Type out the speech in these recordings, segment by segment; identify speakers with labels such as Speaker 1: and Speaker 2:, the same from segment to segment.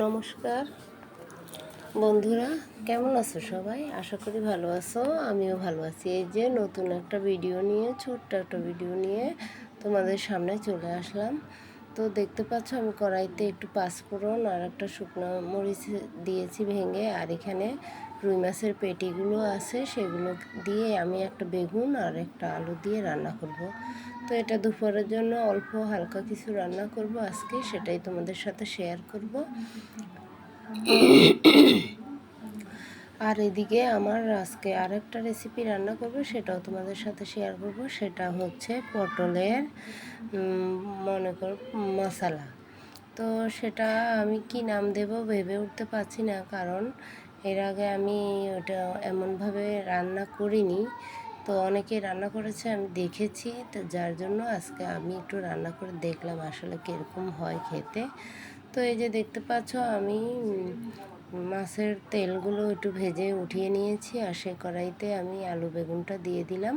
Speaker 1: নমস্কার। বন্ধুরা, কেমন আছো সবাই? আশা করি ভালো আছো, আমিও ভালো আছি। এই যে নতুন একটা ভিডিও নিয়ে, ছোট্ট একটা ভিডিও নিয়ে তোমাদের সামনে চলে আসলাম। তো দেখতে পাচ্ছ, আমি কড়াইতে একটু পাঁচফোড়ন আর একটা শুকনো মরিচ দিয়েছি ভেঙে, আর এখানে রুই মাছের পেটিগুলো আছে, সেগুলো দিয়ে আমি একটা বেগুন আর একটা আলু দিয়ে রান্না করব। তো এটা দুপুরের জন্য অল্প হালকা কিছু রান্না করব আজকে, সেটাই তোমাদের সাথে শেয়ার করব। আর এদিকে আমার আজকে আরেকটা রেসিপি রান্না করব, সেটাও তোমাদের সাথে শেয়ার করব, সেটা হচ্ছে পটলের মনে কর, মশালা। তো সেটা আমি কি নাম দেব ভেবে উঠতে পারছি না, কারণ এর আগে আমি ওটা এমনভাবে রান্না করিনি। তো অনেকে রান্না করেছে, আমি দেখেছি। তো যার জন্য আজকে আমি একটু রান্না করে দেখলাম, আসলে কীরকম হয় খেতে। তো এই যে দেখতে পাচ্ছ, আমি মাছের তেলগুলো একটু ভেজে উঠিয়ে নিয়েছি আর সে কড়াইতে আমি আলু বেগুনটা দিয়ে দিলাম।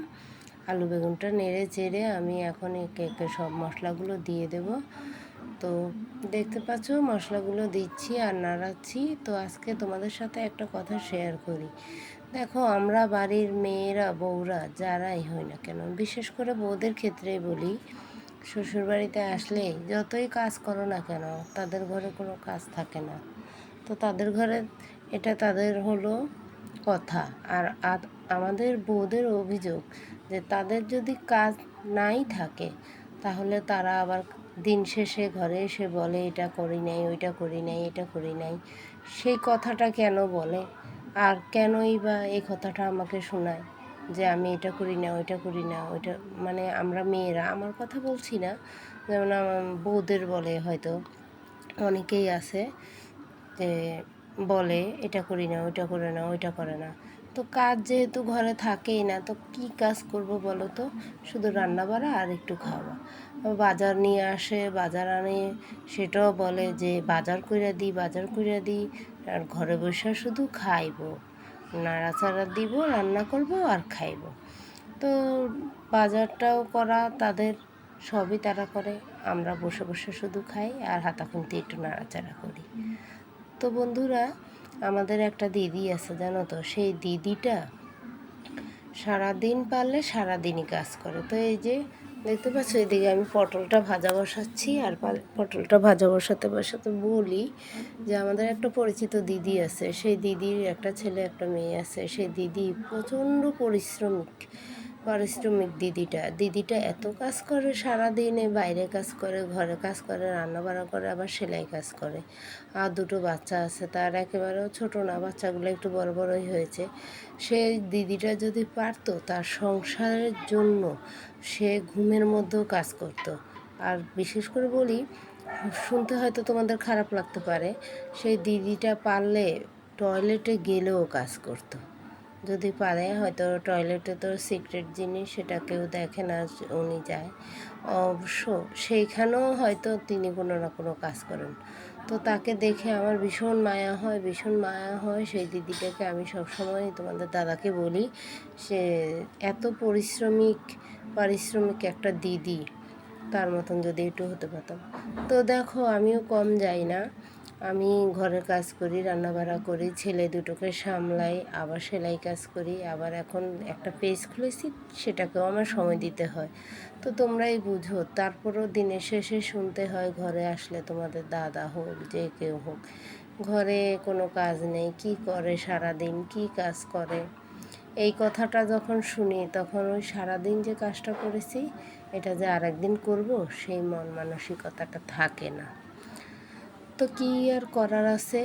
Speaker 1: আলু বেগুনটা নেড়ে চেড়ে আমি এখন একে একে সব মশলাগুলো দিয়ে দেব। তো দেখতে পাচ্ছ, মশলাগুলো দিচ্ছি আর নাড়াচ্ছি। তো আজকে তোমাদের সাথে একটা কথা শেয়ার করি। দেখো, আমরা বাড়ির মেয়েরা, বউরা যারাই হই না কেন, বিশেষ করে বউদের ক্ষেত্রেই বলি, শ্বশুরবাড়িতে আসলেই যতই কাজ করো না কেন, তাদের ঘরে কোনো কাজ থাকে না। তো তাদের ঘরে এটা তাদের হলো কথা। আর আমাদের বউদের অভিযোগ যে তাদের যদি কাজ নাই থাকে তাহলে তারা আবার দিন শেষে ঘরে এসে বলে, এটা করি নাই, ওইটা করি নাই, এটা করি নাই। সেই কথাটা কেন বলে? আর কেনই বা এই কথাটা আমাকে শোনায় যে আমি এটা করি না, ওইটা করি না, ওইটা মানে আমরা মেয়েরা, আমার কথা বলছি না। যেমন আমার বউদের বলে হয়তো, অনেকেই আছে যে বলে, এটা করি না, ওইটা করে না, ওইটা করে না। তো কাজ যেহেতু ঘরে থাকেই না, তো কি কাজ করব বলো তো? শুধু রান্না বাড়া আর একটু খাওয়া। বাজার নিয়ে আসে, বাজার আনে, সেটাও বলে যে বাজার কইরা দিই, বাজার কইরা দিই, আর ঘরে বসে শুধু খাইবো। নাড়াচাড়া দিব, রান্না করব আর খাইব। তো বাজারটাও করা, তাদের সবই তারা করে, আমরা বসে বসে শুধু খাই আর হাতা খুন্তি একটু নাড়াচাড়া করি। তো বন্ধুরা আমাদের একটা দিদি আছে, জানো তো? সেই দিদিটা সারাদিন পারলে সারাদিনই কাজ করে। তো এই যে, দেখতে পাচ্ছ এদিকে আমি পটলটা ভাজা বসাচ্ছি আর পটলটা ভাজা বসাতে বসাতে বলি যে আমাদের একটা পরিচিত দিদি আছে। সেই দিদির একটা ছেলে, একটা মেয়ে আছে। সেই দিদি প্রচণ্ড পরিশ্রমিক। পারিশ্রমিক দিদিটা। দিদিটা এত কাজ করে সারাদিনে, বাইরে কাজ করে, ঘরে কাজ করে, রান্নাবাড়া করে, আবার সেলাই কাজ করে। আর দুটো বাচ্চা আছে, তার একেবারেও ছোটো না, বাচ্চাগুলো একটু বড় বড়ই হয়েছে। সেই দিদিটা যদি পারতো, তার সংসারের জন্য সে ঘুমের মধ্যেও কাজ করতো। আর বিশেষ করে বলি, শুনতে হয়তো তোমাদের খারাপ লাগতে পারে, সেই দিদিটা পারলে টয়লেটে গেলেও কাজ করতো। যদি পারে, হয়তো টয়লেটে তো সিক্রেট জিনিস সেটা কেউ দেখে না উনি যায়। অবশ্য সেইখানেও হয়তো তিনি কোনো না কোনো কাজ করেন। তো তাকে দেখে আমার ভীষণ মায়া হয়, ভীষণ মায়া হয়। সেই দিদিটাকে আমি সবসময় তোমাদের দাদাকে বলি, সে এত পরিশ্রমিক, পারিশ্রমিক একটা দিদি, তার মতন যদি একটু হতে পারতাম। তো দেখো, আমিও কম যাই না। আমি ঘরের কাজ করি, রান্নাবাড়া করি, ছেলে দুটোকে সামলাই, আবার সেলাই কাজ করি, আবার এখন একটা পেজ খুলেছি, সেটাকেও আমার সময় দিতে হয়। তো তোমরাই বুঝো, তারপরও দিনের শেষে শুনতে হয়, ঘরে আসলে তোমাদের দাদা হোক, যে কেউ হোক, ঘরে কোনো কাজ নেই, কি করে সারাদিন, কি কাজ করে? এই কথাটা যখন শুনি, তখন ওই সারাদিন যে কাজটা করেছি, এটা যে আরেকদিন করব, সেই মন মানসিকতাটা থাকে না। তো কি আর করার আছে?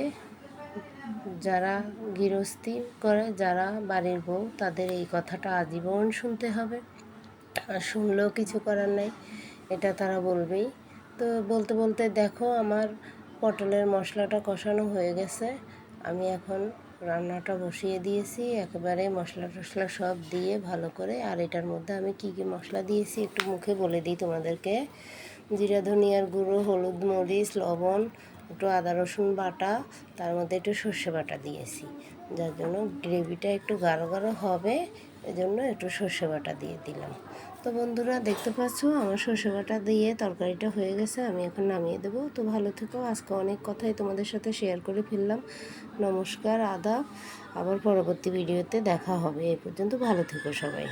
Speaker 1: যারা গৃহস্থী করে, যারা বাড়ির বউ, তাদের এই কথাটা আজীবন শুনতে হবে। আর শুনলেও কিছু করার নাই, এটা তারা বলবেই। তো বলতে বলতে দেখো, আমার পটলের মশলাটা কষানো হয়ে গেছে। আমি এখন রান্নাটা বসিয়ে দিয়েছি, একেবারে মশলা টশলা সব দিয়ে ভালো করে। আর এটার মধ্যে আমি কি কি মশলা দিয়েছি একটু মুখে বলে দিই তোমাদেরকে। জিরা ধনিয়ার গুঁড়ো, হলুদ মরিচ, লবণ একটু আদা রসুন বাটা, তার মধ্যে একটু সর্ষে বাটা দিয়েছি। যার জন্য গ্রেভিটা একটু গাঢ় গাঢ় হবে, এজন্য একটু সর্ষে বাটা দিয়ে দিলাম। তো বন্ধুরা, দেখতে পাচ্ছ, আমার সর্ষে বাটা দিয়ে তরকারিটা হয়ে গেছে, আমি এখন নামিয়ে দেবো। তো ভালো থেকো, আজকে অনেক কথাই তোমাদের সাথে শেয়ার করে ফেললাম। নমস্কার, আদাব, আবার পরবর্তী ভিডিওতে দেখা হবে, এই পর্যন্ত ভালো থেকো সবাই।